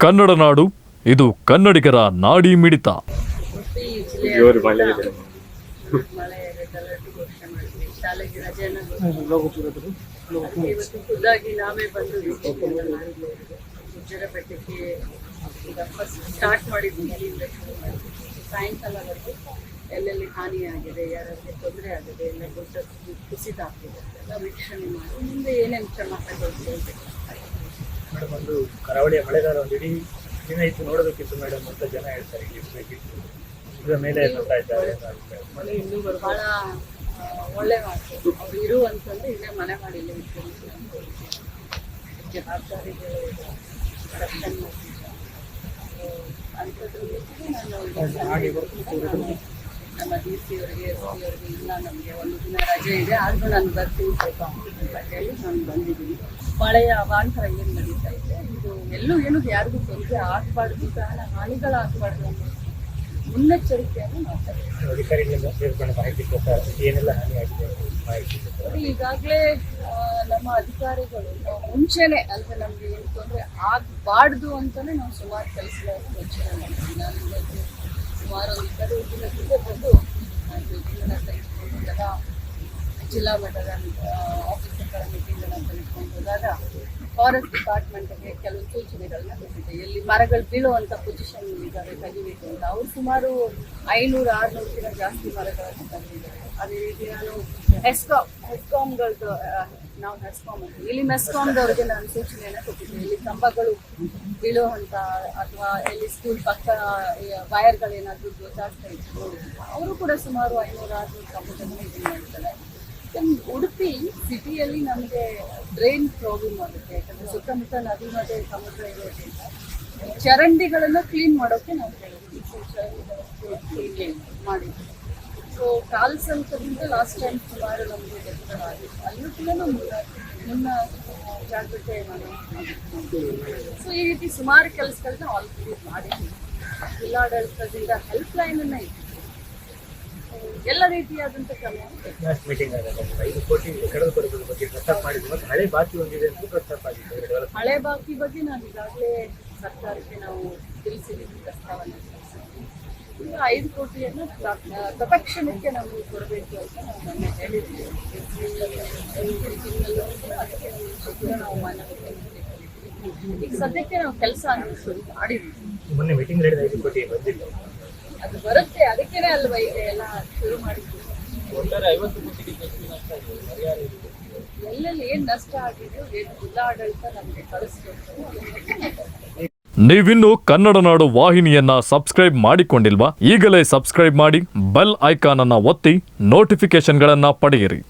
ಕನ್ನಡ ನಾಡು ಇದು ಕನ್ನಡಿಗರ ನಾಡಿ ಮಿಡಿತ. ಖುದ್ದಾಗಿ ನಾವೇ ಬಂದು ಈಗ ಫಸ್ಟ್ ಸ್ಟಾರ್ಟ್ ಮಾಡಿದ್ವಿ ಸಾಯಂಕಾಲವರೆಗೂ ಎಲ್ಲೆಲ್ಲಿ ಹಾನಿಯಾಗಿದೆ ಯಾರಲ್ಲಿ ತೊಂದರೆ ಆಗಿದೆ ಎಲ್ಲ ಗುಡ್ಡ ಕುಸಿತ ಆಗ್ತಿದೆ ಎಲ್ಲ ವೀಕ್ಷಣೆ ಮಾಡಿ. ಮುಂದೆ ಏನೇನು ಕ್ರಮ ತಗೊಳ್ಬೇಕು ಮೇಡಮ್ ಒಂದು ಕರಾವಳಿಯ ಮಳೆಗಾಲ ಒಂದು ಇಡೀ ದಿನ ಇತ್ತು ನೋಡಬೇಕಿತ್ತು ಮೇಡಮ್ ಅಂತ ಜನ ಹೇಳ್ತಾರೆ ಇಲ್ಲಿ ಇರಬೇಕಿತ್ತು ಇದರ ಮೇಲೆ ನೋಡ್ತಾ ಇದ್ದಾರೆ ಅಂತ ಮಳೆ ಇನ್ನೂ ಬಹಳ ಒಳ್ಳೆ ಮಾತು. ಅವ್ರು ಇರುವಂತಂದ್ರೆ ಇಲ್ಲೇ ಮನೆ ಮಾಡಿ ಇಲ್ಲೇ ಜವಾಬ್ದಾರಿಗಳು. ಅಂಥದ್ರ ಜೊತೆಗೆ ನಾನು ನಮ್ಮ ಡಿ ಸಿ ಅವರಿಗೆ ಎಸ್ ಪಿ ಅವರಿಗೆ ಇಲ್ಲ ನಮಗೆ ಒಂದು ದಿನ ರಜೆ ಇದೆ. ಆದರೂ ನಾನು ಬರ್ತೀನಿ ಸ್ವಲ್ಪ ಅಂತ ಹೇಳಿ ನಾನು ಬಂದಿದ್ದೀನಿ. ಮಳೆಯ ಅವಾಂತರ ಏನು ಇದು ಎಲ್ಲೂ ಏನು ಯಾರಿಗೂ ತೊಂದರೆ ಆಗಬಾರ್ದು ಪ್ರಾಣ ಹಾನಿಗಳಾಗಬಾರ್ದು ಅನ್ನೋ ಮುನ್ನೆಚ್ಚರಿಕೆಯನ್ನು. ನೋಡಿ, ಈಗಾಗಲೇ ನಮ್ಮ ಅಧಿಕಾರಿಗಳು ಮುಂಚೆನೆ ಅಂದ್ರೆ ನಮ್ಗೆ ಏನು ತೊಂದರೆ ಆಗಬಾರ್ದು ಅಂತಲೇ ನಾವು ಸುಮಾರು ಕೆಲಸಗಳನ್ನು ಯೋಚನೆ ಮಾಡ್ತೀವಿ ನಾನು ಇವತ್ತು ಸುಮಾರು ಒಂದು ಇಪ್ಪತ್ತು ದಿನ ಹಿಂದೆ ಬಂದು ನಾನು ಜಿಲ್ಲಾ ಮಟ್ಟದ ಹೋದಾಗ ಫಾರೆಸ್ಟ್ ಡಿಪಾರ್ಟ್ಮೆಂಟ್ಗೆ ಕೆಲವು ಸೂಚನೆಗಳನ್ನ ಕೊಟ್ಟಿದ್ದೆ. ಎಲ್ಲಿ ಮರಗಳು ಬೀಳುವಂತ ಪೊಸಿಷನ್ ಇದ್ದಾವೆ ತೆಗಿಬೇಕು ಅಂತ. ಅವ್ರು ಸುಮಾರು ಐನೂರು ಆರುನೂರಕ್ಕಿಂತ ಜಾಸ್ತಿ ಮರಗಳನ್ನು ತೆಗೆದಿದ್ದಾರೆ ಅದೇ ರೀತಿ ನಾನು ಹೆಸ್ಕಾಮ್ ಹೆಸ್ಕಾಮ್ಗಳದ್ದು ನಾವು ಹೆಸ್ಕಾಮ್ ಇಲ್ಲಿ ಮೆಸ್ಕಾಮ್ದವ್ರಿಗೆ ನಾನು ಸೂಚನೆಯನ್ನು ಕೊಟ್ಟಿದ್ದೆ. ಇಲ್ಲಿ ಕಂಬಗಳು ಬೀಳುವಂತ ಅಥವಾ ಎಲ್ಲಿ ಸ್ಕೂಲ್ ಪಕ್ಕ ವೈರ್ಗಳೇನಾದರೂ ಜಾಸ್ತಿ ಇತ್ತು ಅವರು ಕೂಡ ಸುಮಾರು ಐನೂರು, ಆರ್ನೂರು ಕಂಬಗಳನ್ನು ಇದು ಮಾಡ್ತಾರೆ ಉಡುಪಿ ಸಿಟಿಯಲ್ಲಿ ನಮಗೆ ಡ್ರೈನ್ ಪ್ರಾಬ್ಲಮ್ ಆಗುತ್ತೆ. ಯಾಕಂದ್ರೆ ಸುತ್ತಮುತ್ತ ನದಿ ಮತ್ತೆ ಸಮುದ್ರ ಇರೋದ್ರಿಂದ ಚರಂಡಿಗಳನ್ನು ಕ್ಲೀನ್ ಮಾಡೋಕೆ ನಾವು ಹೇಳಿದ್ವಿ ಮಾಡಿದ್ವಿ ಸೊ ಕಾಲ್ ಸಂತದಿಂದ ಲಾಸ್ಟ್ ಟೈಮ್ ಸುಮಾರು ನಮಗೆ ಅಲ್ಲೂ ಕೂಡ ನಾವು ಮುನ್ನ ಜಾಗ್ರತೆ ಸೊ ಈ ರೀತಿ ಸುಮಾರು ಕೆಲಸಗಳನ್ನ ಆಲ್ರೆಡಿ ಮಾಡಿದ್ವಿ. ಜಿಲ್ಲಾಡಳಿತದಿಂದ ಹೆಲ್ಪ್ ಲೈನನ್ನು ಇತ್ತು ಎಲ್ಲ ರೀತಿಯಾದಂಥ. ಲಾಸ್ಟ್ ಮೀಟಿಂಗ್ ಆದಾಗ ಐದು ಕೋಟಿ ಕಳೆದುಕೊಳ್ಳೋದ್ರ ಬಗ್ಗೆ ಪ್ರಸ್ತಾಪ ಮಾಡಿದ್ರು ಮತ್ತು ಹಳೆ ಬಾಕಿ ಒಂದಿದೆ ಅಂತ ಪ್ರಸ್ತಾಪ ಡೆವಲಪ್ ಹಳೆ ಬಾಕಿ ಬಗ್ಗೆ ನಾನು ಈಗಾಗಲೇ ಸರ್ಕಾರಕ್ಕೆ ನಾವು ತಿಳಿಸಿದ್ದೀವಿ ಪ್ರಸ್ತಾವನೆ. ಈಗ ಐದು ಕೋಟಿಯನ್ನು ತತ್ಕ್ಷಣಕ್ಕೆ ನಾವು ಕೊಡಬೇಕು ಅಂತ ನಾವು ಹೇಳಿದ್ವಿ ಅದಕ್ಕೆ ನಾವು ಕೂಡ ನಾವು ಮನವಿ ಈಗ ಸದ್ಯಕ್ಕೆ ನಾವು ಕೆಲಸ ಅನ್ನಿಸೋದು ಮಾಡಿದ್ವಿ ಮೊನ್ನೆ ಮೀಟಿಂಗ್ ಹೇಳಿದ ಐದು ಕೋಟಿ ಬಂದಿಲ್ಲ ಅದು ಬರುತ್ತೆ. ಅದಕ್ಕೇನೆ ಅಲ್ವಾ ಈಗ ಎಲ್ಲ ಶುರು ಮಾಡಿದ್ವಿ ಎಲ್ಲೆಲ್ಲಿ ಏನ್ ನಷ್ಟ ಆಗಿದೆಯೋ ಏನು ಜಿಲ್ಲಾಡಳಿತ ನಮಗೆ ಕಳಿಸ್ಬೇಕು. ನೀವಿನ್ನು ಕನ್ನಡ ನಾಡು ವಾಹಿನಿಯನ್ನ ಸಬ್ಸ್ಕ್ರೈಬ್ ಮಾಡಿಕೊಂಡಿಲ್ವಾ? ಈಗಲೇ ಸಬ್ಸ್ಕ್ರೈಬ್ ಮಾಡಿ ಬೆಲ್ ಐಕಾನ್ ಅನ್ನ ಒತ್ತಿ ನೋಟಿಫಿಕೇಶನ್ಗಳನ್ನ ಪಡೆಯಿರಿ.